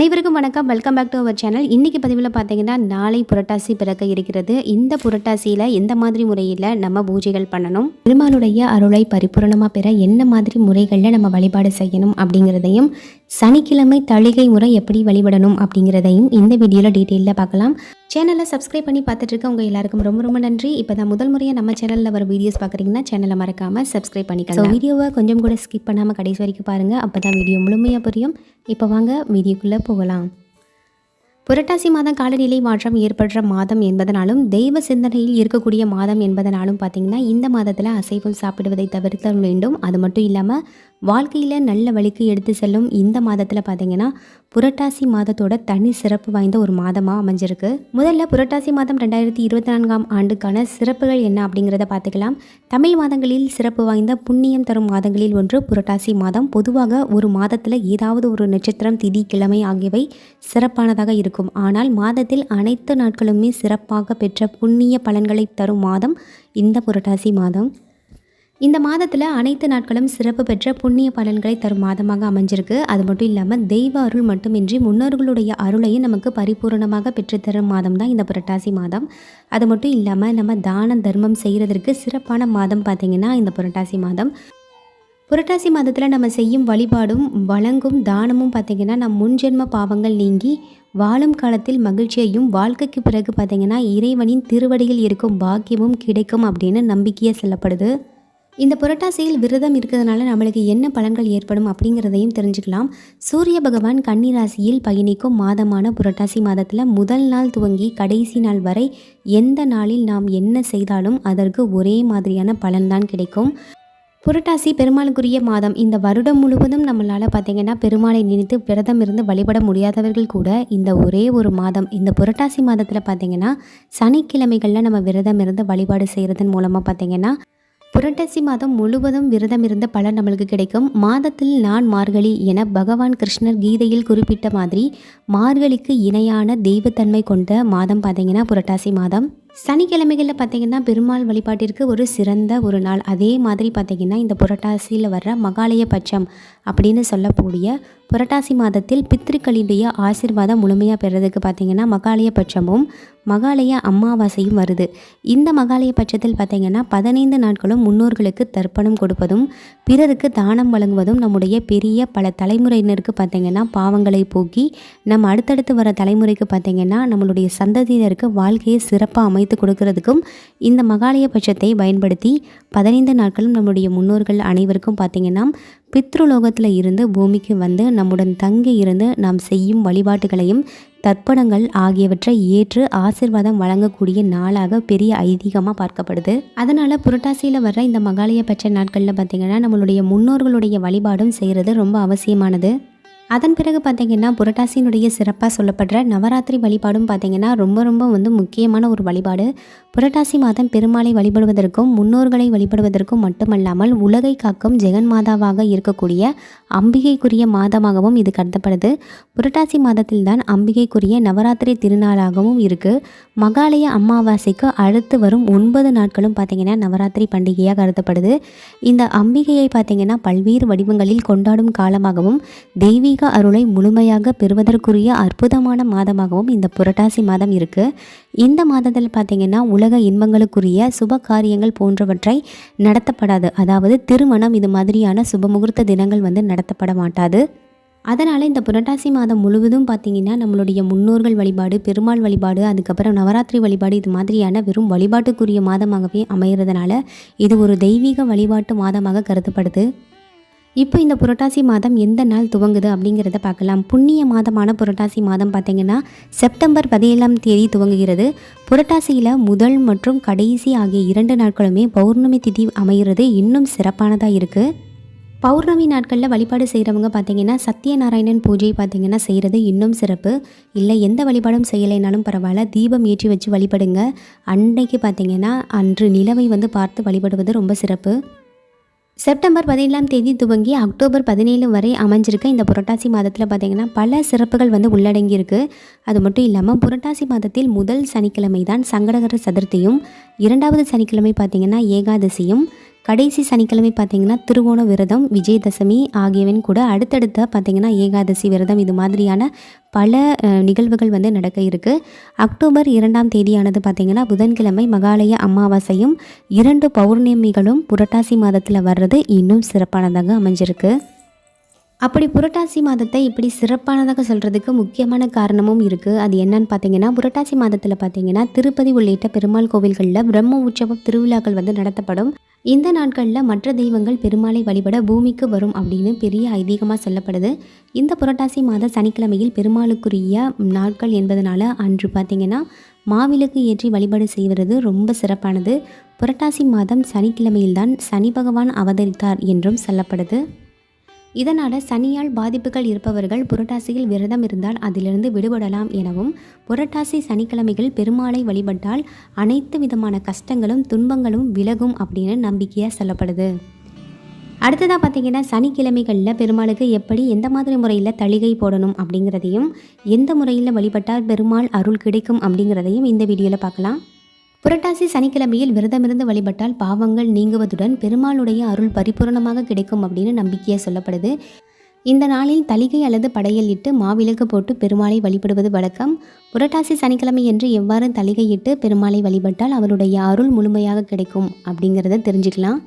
அனைவருக்கும் வணக்கம். Welcome back to our channel இன்றைக்கி பதிவில் பார்த்தீங்கன்னா நாளை புரட்டாசி பிறக்க இருக்கிறது. இந்த புரட்டாசியில் எந்த மாதிரி முறையில் நம்ம பூஜைகள் பண்ணணும்? பெருமாளுடைய அருளை பரிபூரணமாக பெற என்ன மாதிரி முறைகளில் நம்ம வழிபாடு செய்யணும் அப்படிங்கிறதையும் சனிக்கிழமை தளிகை முறை எப்படி வழிபடணும் அப்படிங்கிறதையும் இந்த வீடியோவில் டீட்டெயிலில் பார்க்கலாம். சேனலை சப்ஸ்கிரைப் பண்ணி பார்த்துட்டு இருக்க உங்கள் எல்லாருக்கும் ரொம்ப ரொம்ப நன்றி. இப்போ தான் முதல் முறையாக நம்ம சேனலில் வர வீடியோஸ் பார்க்குறீங்கன்னா சேனலை மறக்காமல் சப்ஸ்கிரைப் பண்ணிக்கலாம் ஸோ வீடியோவை கொஞ்சம் கூட ஸ்கிப் பண்ணாமல் கடைசி வரைக்கும் பாருங்கள் அப்போ தான் வீடியோ முழுமையாக புரியும். இப்போ வாங்க வீடியோக்குள்ளே போகலாம். புரட்டாசி மாதம் காலநிலை மாற்றம் ஏற்படுற மாதம் என்பதனாலும் தெய்வ சிந்தனையில் இருக்கக்கூடிய மாதம் என்பதனாலும் பார்த்திங்கன்னா இந்த மாதத்தில் அசைவம் சாப்பிடுவதை தவிர்த்த வேண்டும். அது மட்டும் இல்லாமல் வாழ்க்கையில் நல்ல வழிக்கு எடுத்து செல்லும் இந்த மாதத்தில் பார்த்திங்கன்னா புரட்டாசி மாதத்தோட தனி சிறப்பு வாய்ந்த ஒரு மாதமாக அமைஞ்சிருக்கு. முதல்ல புரட்டாசி மாதம் ரெண்டாயிரத்தி இருபத்தி நான்காம் ஆண்டுக்கான சிறப்புகள் என்ன அப்படிங்கிறத பார்த்துக்கலாம். தமிழ் மாதங்களில் சிறப்பு வாய்ந்த புண்ணியம் தரும் மாதங்களில் ஒன்று புரட்டாசி மாதம். பொதுவாக ஒரு மாதத்தில் ஏதாவது ஒரு நட்சத்திரம் திதி கிழமை ஆகியவை சிறப்பானதாக இருக்கும். ஆனால் மாதத்தில் அனைத்து நாட்களுமே சிறப்பாக பெற்ற புண்ணிய பலன்களை தரும் மாதம் இந்த புரட்டாசி மாதம். இந்த மாதத்தில் அனைத்து நாட்களும் சிறப்பு பெற்ற புண்ணிய பலன்களை தரும் மாதமாக அமைஞ்சிருக்கு. அது மட்டும் இல்லாமல் தெய்வ அருள் மட்டுமின்றி முன்னோர்களுடைய அருளையும் நமக்கு பரிபூரணமாக பெற்றுத்தரும் மாதம் தான் இந்த புரட்டாசி மாதம். அது மட்டும் இல்லாமல் நம்ம தான தர்மம் செய்கிறதற்கு சிறப்பான மாதம் பார்த்திங்கன்னா இந்த புரட்டாசி மாதம். புரட்டாசி மாதத்தில் நம்ம செய்யும் வழிபாடும் வழங்கும் தானமும் பார்த்திங்கன்னா நம் முன்ஜென்ம பாவங்கள் நீங்கி வாழும் காலத்தில் மகிழ்ச்சியையும் வாழ்க்கைக்கு பிறகு பார்த்திங்கன்னா இறைவனின் திருவடியில் இருக்கும் பாக்கியமும் கிடைக்கும் அப்படின்னு நம்பிக்கையாக சொல்லப்படுது. இந்த புரட்டாசியில் விரதம் இருக்கிறதுனால நம்மளுக்கு என்ன பலன்கள் ஏற்படும் அப்படிங்கிறதையும் தெரிஞ்சுக்கலாம். சூரிய பகவான் கன்னிராசியில் பயணிக்கும் மாதமான புரட்டாசி மாதத்தில் முதல் நாள் துவங்கி கடைசி நாள் வரை எந்த நாளில் நாம் என்ன செய்தாலும் அதற்கு ஒரே மாதிரியான பலன்தான் கிடைக்கும். புரட்டாசி பெருமாளுக்குரிய மாதம். இந்த வருடம் முழுவதும் நம்மளால் பார்த்திங்கன்னா பெருமாளை நினைத்து விரதம் இருந்து வழிபட முடியாதவர்கள் கூட இந்த ஒரே ஒரு மாதம். இந்த புரட்டாசி மாதத்தில் பார்த்திங்கன்னா சனிக்கிழமைகளில் நம்ம விரதம் இருந்து வழிபாடு செய்கிறதன் மூலமாக பார்த்திங்கன்னா புரட்டாசி மாதம் முழுவதும் விரதம் இருந்த பலன் நம்மளுக்கு கிடைக்கும். மாதத்தில் நான் மார்கழி என பகவான் கிருஷ்ணர் கீதையில் குறிப்பிட்ட மாதிரி மார்கழிக்கு இணையான தெய்வத்தன்மை கொண்ட மாதம் பார்த்திங்கன்னா புரட்டாசி மாதம். சனிக்கிழமைகளில் பார்த்தீங்கன்னா பெருமாள் வழிபாட்டிற்கு ஒரு சிறந்த ஒரு நாள். அதே மாதிரி பார்த்திங்கன்னா இந்த புரட்டாசியில் வர்ற மகாலய பட்சம் அப்படின்னு சொல்லக்கூடிய புரட்டாசி மாதத்தில் பித்திருக்களினுடைய ஆசிர்வாதம் முழுமையாக பெறதுக்கு பார்த்திங்கன்னா மகாலய பட்சமும் மகாலய அமாவாசையும் வருது. இந்த மகாலய பட்சத்தில் பார்த்திங்கன்னா பதினைந்து நாட்களும் முன்னோர்களுக்கு தர்ப்பணம் கொடுப்பதும் பிறருக்கு தானம் வழங்குவதும் நம்முடைய பெரிய பல தலைமுறையினருக்கு பார்த்தீங்கன்னா பாவங்களை போக்கி நம்ம அடுத்தடுத்து வர தலைமுறைக்கு பார்த்திங்கன்னா நம்மளுடைய சந்ததியினருக்கு வாழ்க்கையை சிறப்பாக அமைத்து கொடுக்கறதுக்கும் இந்த மகாலய பட்சத்தை பயன்படுத்தி பதினைந்து நாட்களும் நம்முடைய முன்னோர்கள் அனைவருக்கும் பார்த்திங்கன்னா பித்ருலோகத்தில் இருந்து பூமிக்கு வந்து நம்முடன் தங்கி இருந்து நாம் செய்யும் வழிபாட்டுகளையும் தர்ப்பணங்கள் ஆகியவற்றை ஏற்று ஆசிர்வாதம் வழங்கக்கூடிய நாளாக பெரிய ஐதீகமாக பார்க்கப்படுது. அதனால் புரட்டாசியில் வர்ற இந்த மகாலய பட்ச நாட்களில் பார்த்திங்கன்னா நம்மளுடைய முன்னோர்களுடைய வழிபாடும் செய்கிறது ரொம்ப அவசியமானது. அதன் பிறகு பார்த்திங்கன்னா புரட்டாசியினுடைய சிறப்பாக சொல்லப்படுற நவராத்திரி வழிபாடும் பார்த்திங்கன்னா ரொம்ப ரொம்ப வந்து முக்கியமான ஒரு வழிபாடு. புரட்டாசி மாதம் பெருமாளை வழிபடுவதற்கும் முன்னோர்களை வழிபடுவதற்கும் மட்டுமல்லாமல் உலகை காக்கும் ஜெகன் மாதாவாக இருக்கக்கூடிய அம்பிகைக்குரிய மாதமாகவும் இது கருதப்படுது. புரட்டாசி மாதத்தில்தான் அம்பிகைக்குரிய நவராத்திரி திருநாளாகவும் இருக்குது மகாலய அமாவாசைக்கு அடுத்து வரும் ஒன்பது நாட்களும் பார்த்திங்கன்னா நவராத்திரி பண்டிகையாக கருதப்படுது. இந்த அம்பிகையை பார்த்திங்கன்னா பல்வேறு வடிவங்களில் கொண்டாடும் காலமாகவும் தெய்வீக தெய்வீக அருளை முழுமையாக பெறுவதற்குரிய அற்புதமான மாதமாகவும் இந்த புரட்டாசி மாதம் இருக்குது இந்த மாதத்தில் பார்த்திங்கன்னா உலக இன்பங்களுக்குரிய சுப காரியங்கள் போன்றவற்றை நடத்தப்படாது. அதாவது திருமணம் இது மாதிரியான சுபமுகூர்த்த தினங்கள் வந்து நடத்தப்பட மாட்டாது. அதனால் இந்த புரட்டாசி மாதம் முழுவதும் பார்த்திங்கன்னா நம்மளுடைய முன்னோர்கள் வழிபாடு பெருமாள் வழிபாடு அதுக்கப்புறம் நவராத்திரி வழிபாடு இது மாதிரியான வெறும் வழிபாட்டுக்குரிய மாதமாகவே அமைகிறதுனால இது ஒரு தெய்வீக வழிபாட்டு மாதமாக கருதப்படுது. இப்போ இந்த புரட்டாசி மாதம் எந்த நாள் துவங்குது அப்படிங்கிறத பார்க்கலாம். புண்ணிய மாதமான புரட்டாசி மாதம் பார்த்திங்கன்னா செப்டம்பர் பதினேழாம் தேதி துவங்குகிறது. புரட்டாசியில் முதல் மற்றும் கடைசி ஆகிய இரண்டு நாட்களுமே பௌர்ணமி திதி அமைகிறது இன்னும் சிறப்பானதாக இருக்குது பௌர்ணமி நாட்களில் வழிபாடு செய்கிறவங்க பார்த்தீங்கன்னா சத்யநாராயணன் பூஜை பார்த்தீங்கன்னா செய்கிறது இன்னும் சிறப்பு. இல்லை எந்த வழிபாடும் செய்யலைனாலும் பரவாயில்ல. தீபம் ஏற்றி வச்சு வழிபடுங்க. அன்னைக்கு பார்த்தீங்கன்னா அன்று நிலவை வந்து பார்த்து வழிபடுவது ரொம்ப சிறப்பு. செப்டம்பர் பதினேழாம் தேதி துவங்கி அக்டோபர் பதினேழு வரை அமைஞ்சிருக்க இந்த புரட்டாசி மாதத்தில் பார்த்திங்கன்னா பல சிறப்புகள் வந்து உள்ளடங்கியிருக்கு. அது மட்டும் இல்லாமல் புரட்டாசி மாதத்தில் முதல் சனிக்கிழமை தான் சங்கடகர சதுர்த்தியும் இரண்டாவது சனிக்கிழமை பார்த்திங்கன்னா ஏகாதசியும் கடைசி சனிக்கிழமை பார்த்திங்கன்னா திருவோண விரதம் விஜயதசமி ஆகியவன் கூட அடுத்தடுத்த பார்த்திங்கன்னா ஏகாதசி விரதம் இது மாதிரியான பல நிகழ்வுகள் வந்து நடக்க இருக்குது அக்டோபர் இரண்டாம் தேதியானது பார்த்திங்கன்னா புதன்கிழமை மகாலய அமாவாசையும் இரண்டு பௌர்ணமிகளும் புரட்டாசி மாதத்தில் வர்றது இன்னும் சிறப்பானதாக அமைஞ்சிருக்கு. அப்படி புரட்டாசி மாதத்தை இப்படி சிறப்பானதாக சொல்கிறதுக்கு முக்கியமான காரணமும் இருக்குது அது என்னன்னு பார்த்தீங்கன்னா புரட்டாசி மாதத்தில் பார்த்தீங்கன்னா திருப்பதி உள்ளிட்ட பெருமாள் கோவில்களில் பிரம்ம உற்சவம் திருவிழாக்கள் வந்து நடத்தப்படும். இந்த நாட்களில் மற்ற தெய்வங்கள் பெருமாளை வழிபட பூமிக்கு வரும் அப்படின்னு பெரிய ஐதீகமாக சொல்லப்படுது. இந்த புரட்டாசி மாத சனிக்கிழமையில் பெருமாளுக்குரிய நாட்கள் என்பதனால அன்று பார்த்தீங்கன்னா மாவிளக்கு ஏற்றி வழிபாடு செய்வது ரொம்ப சிறப்பானது. புரட்டாசி மாதம் சனிக்கிழமையில்தான் சனி பகவான் அவதரித்தார் என்றும் சொல்லப்படுது. இதனால் சனியால் பாதிப்புகள் இருப்பவர்கள் புரட்டாசியில் விரதம் இருந்தால் அதிலிருந்து விடுபடலாம் எனவும் புரட்டாசி சனிக்கிழமைகள் பெருமாளை வழிபட்டால் அனைத்து விதமான கஷ்டங்களும் துன்பங்களும் விலகும் அப்படின்னு நம்பிக்கையாக சொல்லப்படுது. அடுத்ததாக பார்த்தீங்கன்னா சனிக்கிழமைகளில் பெருமாளுக்கு எப்படி எந்த மாதிரி முறையில் தளிகை போடணும் அப்படிங்கிறதையும் எந்த முறையில் வழிபட்டால் பெருமாள் அருள் கிடைக்கும் அப்படிங்கிறதையும் இந்த வீடியோவில் பார்க்கலாம். புரட்டாசி சனிக்கிழமையில் விரதமிருந்து வழிபட்டால் பாவங்கள் நீங்குவதுடன் பெருமாளுடைய அருள் பரிபூரணமாக கிடைக்கும் அப்படின்னு நம்பிக்கையாக சொல்லப்படுது. இந்த நாளில் தலிகை அல்லது படையல் இட்டு மாவிளக்கு போட்டு பெருமாளை வழிபடுவது வழக்கம். புரட்டாசி சனிக்கிழமை என்று எவ்வாறு தளிகை இட்டு பெருமாளை வழிபட்டால் அவருடைய அருள் முழுமையாக கிடைக்கும் அப்படிங்கிறத தெரிஞ்சுக்கலாம்.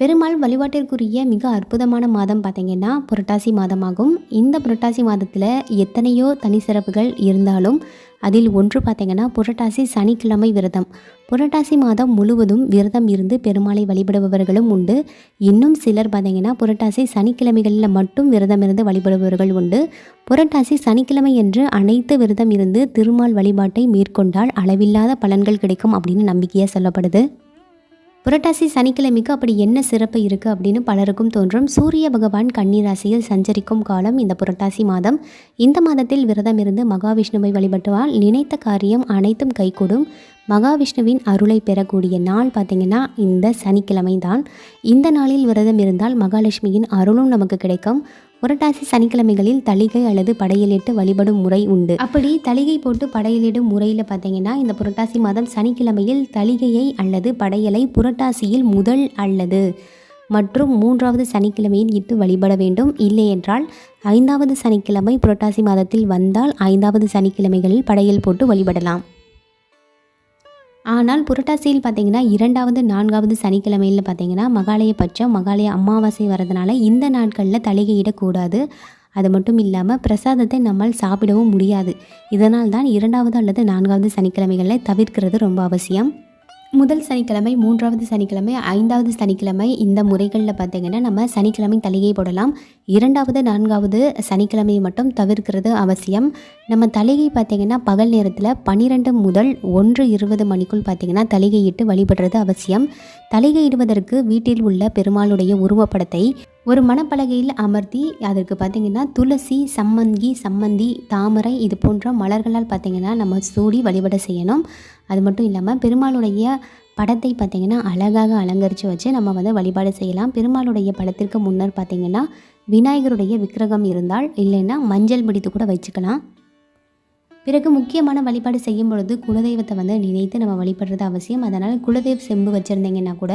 பெருமாள் வழிபாட்டிற்குரிய மிக அற்புதமான மாதம் பார்த்திங்கன்னா புரட்டாசி மாதமாகும். இந்த புரட்டாசி மாதத்தில் எத்தனையோ தனி சிறப்புகள் இருந்தாலும் அதில் ஒன்று பார்த்திங்கன்னா புரட்டாசி சனிக்கிழமை விரதம். புரட்டாசி மாதம் முழுவதும் விரதம் இருந்து பெருமாளை வழிபடுபவர்களும் உண்டு. இன்னும் சிலர் பார்த்திங்கன்னா புரட்டாசி சனிக்கிழமைகளில் மட்டும் விரதம் இருந்து வழிபடுபவர்கள் உண்டு. புரட்டாசி சனிக்கிழமை என்று அனைத்து விரதம் இருந்து திருமால் வழிபாட்டை மேற்கொண்டால் அளவில்லாத பலன்கள் கிடைக்கும் அப்படின்னு நம்பிக்கையாக சொல்லப்படுது. புரட்டாசி சனிக்கிழமைக்கு அப்படி என்ன சிறப்பு இருக்குது அப்படின்னு பலருக்கும் தோன்றும். சூரிய பகவான் கண்ணீர் ராசியில் சஞ்சரிக்கும் காலம் இந்த புரட்டாசி மாதம். இந்த மாதத்தில் விரதம் இருந்து மகாவிஷ்ணுவை வழிபட்டுவால் நினைத்த காரியம் அனைத்தும் கைகூடும். மகாவிஷ்ணுவின் அருளை பெறக்கூடிய நாள் பார்த்திங்கன்னா இந்த சனிக்கிழமை தான் இந்த நாளில் விரதம் இருந்தால் மகாலட்சுமியின் அருளும் நமக்கு கிடைக்கும். புரட்டாசி சனிக்கிழமைகளில் தளிகை அல்லது படையலிட்டு வழிபடும் முறை உண்டு. அப்படி தளிகை போட்டு படையலிடும் முறையில் பார்த்தீங்கன்னா இந்த புரட்டாசி மாதம் சனிக்கிழமையில் தளிகையை அல்லது படையலை புரட்டாசியில் முதல் அல்லது மற்றும் மூன்றாவது சனிக்கிழமையில் இட்டு வழிபட வேண்டும். இல்லை என்றால் ஐந்தாவது சனிக்கிழமை புரட்டாசி மாதத்தில் வந்தால் ஐந்தாவது சனிக்கிழமைகளில் படையல் போட்டு வழிபடலாம். ஆனால் புரட்டாசியில் பார்த்தீங்கன்னா இரண்டாவது நான்காவது சனிக்கிழமையில் பார்த்தீங்கன்னா மகாலய பட்சம் மகாலய அமாவாசை வரதுனால இந்த நாட்களில் தளிகையிடக்கூடாது அது மட்டும் இல்லாமல் பிரசாதத்தை நம்மால் சாப்பிடவும் முடியாது. இதனால் தான் இரண்டாவது அல்லது நான்காவது சனிக்கிழமைகளில் தவிர்க்கிறது ரொம்ப அவசியம். முதல் சனிக்கிழமை மூன்றாவது சனிக்கிழமை ஐந்தாவது சனிக்கிழமை இந்த முறைகளில் பார்த்தீங்கன்னா நம்ம சனிக்கிழமை தலையை போடலாம். இரண்டாவது நான்காவது சனிக்கிழமையை மட்டும் தவிர்க்கிறது அவசியம். நம்ம தலையை பார்த்திங்கன்னா பகல் நேரத்தில் பன்னிரெண்டு முதல் ஒன்று இருபது மணிக்குள் பார்த்திங்கன்னா இட்டு வழிபடுறது அவசியம். தலைகையிடுவதற்கு வீட்டில் உள்ள பெருமாளுடைய உருவப்படத்தை ஒரு மணப்பலகையில் அமர்த்தி அதற்கு பார்த்திங்கன்னா துளசி சம்மந்தி சம்மந்தி தாமரை இது போன்ற மலர்களால் பார்த்திங்கன்னா நம்ம சூடி வழிபட செய்யணும். அது மட்டும் இல்லாமல் பெருமாளுடைய படத்தை பார்த்திங்கன்னா அழகாக அலங்கரித்து வச்சு நம்ம வந்து வழிபாடு செய்யலாம். பெருமாளுடைய படத்திற்கு முன்னர் பார்த்திங்கன்னா விநாயகருடைய விக்கிரகம் இருந்தால் இல்லைன்னா மஞ்சள் பிடித்து கூட வச்சுக்கலாம். பிறகு முக்கியமான வழிபாடு செய்யும் பொழுது குலதெய்வத்தை வந்து நினைத்து நம்ம வழிபடுறது அவசியம். அதனால் குலதெய்வ செம்பு வச்சுருந்தீங்கன்னா கூட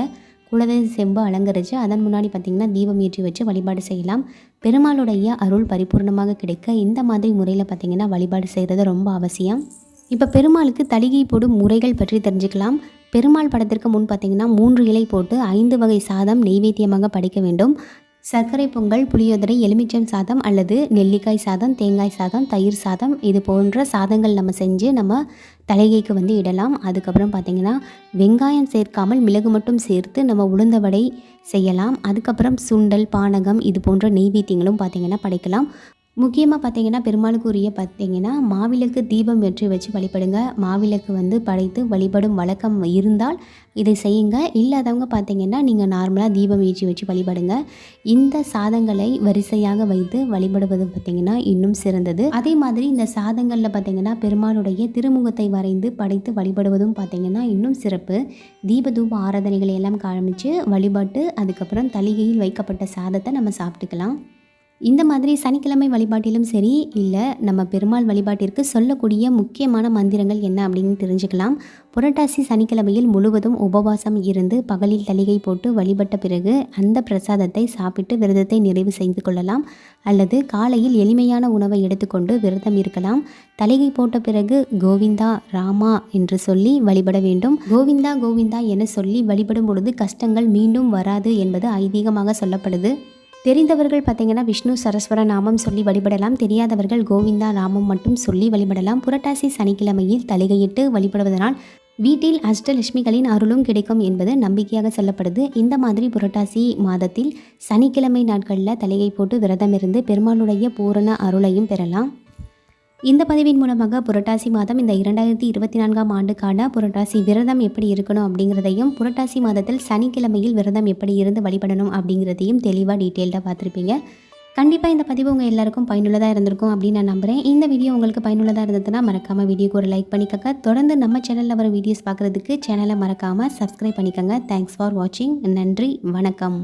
குலதெய்வ செம்பு அலங்கரித்து அதன் முன்னாடி பார்த்திங்கன்னா தீபம் ஏற்றி வச்சு வழிபாடு செய்யலாம். பெருமாளுடைய அருள் பரிபூர்ணமாக கிடைக்க இந்த மாதிரி முறையில் பார்த்திங்கன்னா வழிபாடு செய்கிறது ரொம்ப அவசியம். இப்போ பெருமாளுக்கு தலிகை போடும் முறைகள் பற்றி தெரிஞ்சுக்கலாம். பெருமாள் படத்திற்கு முன் பார்த்திங்கன்னா மூன்று இலை போட்டு ஐந்து வகை சாதம் நெய்வேத்தியமாக படைக்க வேண்டும். சர்க்கரை பொங்கல் புளியோதரை எலுமிச்சம் சாதம் அல்லது நெல்லிக்காய் சாதம் தேங்காய் சாதம் தயிர் சாதம் இது போன்ற சாதங்கள் நம்ம செஞ்சு நம்ம தலைகைக்கு வந்து இடலாம். அதுக்கப்புறம் பார்த்திங்கன்னா வெங்காயம் சேர்க்காமல் மிளகு மட்டும் சேர்த்து நம்ம உளுந்த வடை செய்யலாம். அதுக்கப்புறம் சுண்டல் பானகம் இது போன்ற நெய்வேத்தியங்களும் பார்த்திங்கன்னா படைக்கலாம். முக்கியமாக பார்த்தீங்கன்னா பெருமாளுக்கு உரிய பார்த்தீங்கன்னா மாவிளக்கு தீபம் ஏற்றி வச்சு வழிபடுங்க. மாவிளக்கு வந்து படைத்து வழிபடும் வழக்கம் இருந்தால் இதை செய்யுங்க. இல்லாதவங்க பார்த்தீங்கன்னா நீங்கள் நார்மலாக தீபம் ஏற்றி வச்சு வழிபடுங்க. இந்த சாதங்களை வரிசையாக வைத்து வழிபடுவது பார்த்திங்கன்னா இன்னும் சிறந்தது. அதே மாதிரி இந்த சாதங்களில் பார்த்திங்கன்னா பெருமாளுடைய திருமுகத்தை வரைந்து படைத்து வழிபடுவதும் பார்த்திங்கன்னா இன்னும் சிறப்பு. தீபதூப ஆராதனைகளை எல்லாம் காமிச்சு வழிபாட்டு அதுக்கப்புறம் தலிகையில் வைக்கப்பட்ட சாதத்தை நம்ம சாப்பிட்டுக்கலாம். இந்த மாதிரி சனிக்கிழமை வழிபாட்டிலும் சரி இல்லை நம்ம பெருமாள் வழிபாட்டிற்கு சொல்லக்கூடிய முக்கியமான மந்திரங்கள் என்ன அப்படின்னு தெரிஞ்சுக்கலாம். புரட்டாசி சனிக்கிழமையில் முழுவதும் உபவாசம் இருந்து பகலில் தலிகை போட்டு வழிபட்ட பிறகு அந்த பிரசாதத்தை சாப்பிட்டு விரதத்தை நிறைவு செய்து கொள்ளலாம். அல்லது காலையில் எளிமையான உணவை எடுத்துக்கொண்டு விரதம் இருக்கலாம். தலிகை போட்ட பிறகு கோவிந்தா ராமா என்று சொல்லி வழிபட வேண்டும். கோவிந்தா கோவிந்தா என சொல்லி வழிபடும் பொழுது கஷ்டங்கள் மீண்டும் வராது என்பது ஐதீகமாக சொல்லப்படுது. தெரிந்தவர்கள் பார்த்தீங்கன்னா விஷ்ணு சரஸ்வர நாமம் சொல்லி வழிபடலாம். தெரியாதவர்கள் கோவிந்தா நாமம் மட்டும் சொல்லி வழிபடலாம். புரட்டாசி சனிக்கிழமையில் தலைகையிட்டு வழிபடுவதனால் வீட்டில் அஷ்டலட்சுமிகளின் அருளும் கிடைக்கும் என்பது நம்பிக்கையாக சொல்லப்படுது. இந்த மாதிரி புரட்டாசி மாதத்தில் சனிக்கிழமை நாட்களில் தலையை போட்டு விரதம் இருந்து பெருமாளுடைய பூரண அருளையும் பெறலாம். இந்த பதிவின் மூலமாக புரட்டாசி மாதம் இந்த இரண்டாயிரத்தி இருபத்தி நான்காம் ஆண்டுக்கான புரட்டாசி விரதம் எப்படி இருக்கணும் அப்படிங்கிறதையும் புரட்டாசி மாதத்தில் சனிக்கிழமையில் விரதம் எப்படி இருந்து வழிபடணும் அப்படிங்கிறதையும் தெளிவாக டீட்டெயில்டாக பார்த்துருப்பீங்க. கண்டிப்பாக இந்த பதிவு உங்கள் எல்லாருக்கும் பயனுள்ளதாக இருந்திருக்கும் அப்படின்னு நான் நம்புகிறேன் இந்த வீடியோ உங்களுக்கு பயனுள்ளதாக இருந்ததுன்னா மறக்காமல் வீடியோக்கு ஒரு லைக் பண்ணிக்கோங்க. தொடர்ந்து நம்ம சேனலில் வர வீடியோஸ் பார்க்குறதுக்கு சேனலை மறக்காமல் சப்ஸ்கிரைப் பண்ணிக்கோங்க. தேங்க்ஸ் ஃபார் வாட்சிங் நன்றி வணக்கம்.